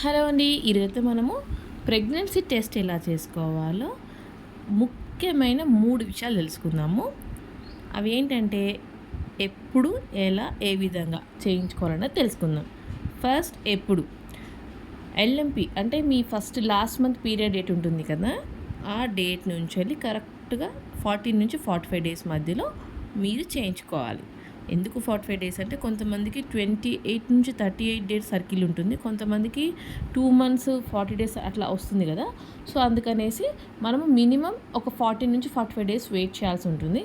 Hello అండి. ఈరోజైతే మనము ప్రెగ్నెన్సీ టెస్ట్ ఎలా చేసుకోవాలో ముఖ్యమైన మూడు విషయాలు తెలుసుకుందాము. అవి ఏంటంటే ఎప్పుడు ఎలా ఏ విధంగా చేయించుకోవాలన్నది తెలుసుకుందాం. ఫస్ట్ ఎప్పుడు? ఎల్ఎంపి అంటే మీ first last month period date ఉంటుంది కదా ఆ డేట్ నుంచి వెళ్ళి కరెక్ట్గా ఫార్టీన్ నుంచి ఫార్టీ ఫైవ్ డేస్ మధ్యలో మీరు చేయించుకోవాలి. ఎందుకు ఫార్టీ ఫైవ్ డేస్ అంటే కొంతమందికి ట్వంటీ ఎయిట్ నుంచి థర్టీ ఎయిట్ డేస్ సర్కిల్ ఉంటుంది. కొంతమందికి టూ మంత్స్ ఫార్టీ డేస్ అట్లా వస్తుంది కదా. సో అందుకనేసి మనము మినిమం ఒక ఫార్టీ నుంచి ఫార్టీ ఫైవ్ డేస్ వెయిట్ చేయాల్సి ఉంటుంది.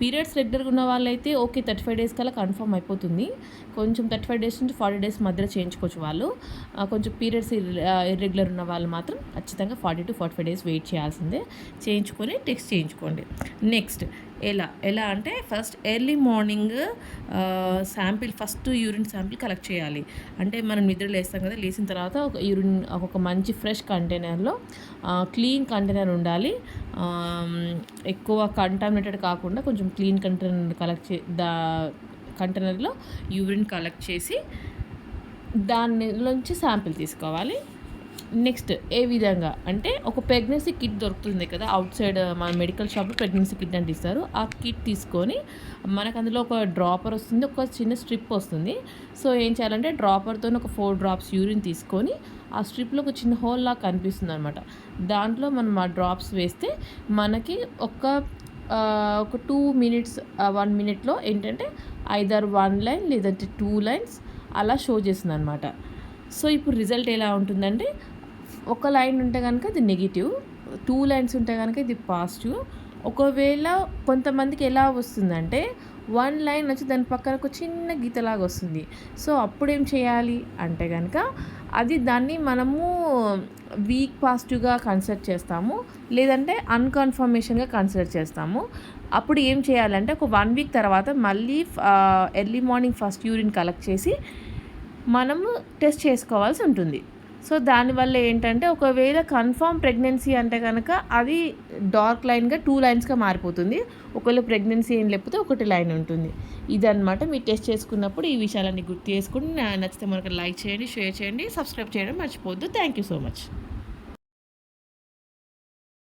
పీరియడ్స్ రెగ్యులర్గా ఉన్న వాళ్ళైతే ఓకే థర్టీ ఫైవ్ డేస్ కల్లా కన్ఫర్మ్ అయిపోతుంది. కొంచెం థర్టీ ఫైవ్ డేస్ నుంచి ఫార్టీ డేస్ మధ్యలో చేయించుకోవచ్చు వాళ్ళు. కొంచెం పీరియడ్స్ ఇర్రెగ్యులర్ ఉన్న వాళ్ళు మాత్రం ఖచ్చితంగా forty to forty five days wait చేయాల్సిందే. చేయించుకొని టెక్స్ట్ చేయించుకోండి. నెక్స్ట్ ఎలా ఎలా అంటే first early morning sample first urine sample collect చేయాలి. అంటే మనం నిద్ర లేస్తాం కదా లేచిన తర్వాత ఒక యూరిన్ ఒక మంచి ఫ్రెష్ కంటైనర్లో క్లీన్ కంటైనర్ ఉండాలి. ఎక్కువ కంటామినేటెడ్ కాకుండా కొంచెం క్లీన్ కంటైనర్ కలెక్ట్ చే దా కంటైనర్లో యూరిన్ కలెక్ట్ చేసి దానిలోంచి శాంపిల్ తీసుకోవాలి. నెక్స్ట్ ఏ విధంగా అంటే ఒక ప్రెగ్నెన్సీ కిట్ దొరుకుతుంది కదా అవుట్ సైడ్ మన మెడికల్ షాప్లో ప్రెగ్నెన్సీ కిట్ అంటే ఇస్తారు. ఆ కిట్ తీసుకొని మనకు అందులో ఒక డ్రాపర్ వస్తుంది ఒక చిన్న స్ట్రిప్ వస్తుంది. సో ఏం చేయాలంటే డ్రాపర్తో ఒక ఫోర్ డ్రాప్స్ యూరిన్ తీసుకొని ఆ స్ట్రిప్లో ఒక చిన్న హోల్ లాగా కనిపిస్తుంది అనమాట దాంట్లో మనం ఆ డ్రాప్స్ వేస్తే మనకి ఒక ఒక టూ మినిట్స్ వన్ మినిట్లో ఏంటంటే ఐదర్ వన్ లైన్ లేదంటే టూ లైన్స్ అలా షో చేస్తుంది అనమాట సో ఇప్పుడు రిజల్ట్ ఎలా ఉంటుందంటే ఒక లైన్ ఉంటే కనుక అది నెగిటివ్ టూ లైన్స్ ఉంటే కనుక ఇది పాజిటివ్. ఒకవేళ కొంతమందికి ఎలా వస్తుందంటే వన్ లైన్ వచ్చి దాని పక్కన ఒక చిన్న గీతలాగా వస్తుంది. సో అప్పుడు ఏం చేయాలి అంటే కనుక అది దాన్ని మనము వీక్ పాజిటివ్గా కన్సిడర్ చేస్తాము లేదంటే అన్కన్ఫర్మేషన్గా కన్సిడర్ చేస్తాము. అప్పుడు ఏం చేయాలంటే ఒక వన్ వీక్ తర్వాత మళ్ళీ early morning first urine collect చేసి మనము టెస్ట్ చేసుకోవాల్సి ఉంటుంది. సో దానివల్ల ఏంటంటే ఒకవేళ కన్ఫర్మ్ ప్రెగ్నెన్సీ అంటే కనుక అది డార్క్ లైన్గా టూ లైన్స్గా మారిపోతుంది. ఒకవేళ ప్రెగ్నెన్సీ ఏం లేకపోతే ఒకటి లైన్ ఉంటుంది. ఇదనమాట మీరు టెస్ట్ చేసుకున్నప్పుడు ఈ విషయాలన్నీ గుర్తు చేసుకుని నచ్చితే మనకు లైక్ చేయండి షేర్ చేయండి సబ్స్క్రైబ్ చేయడం మర్చిపోవద్దు. Thank you so much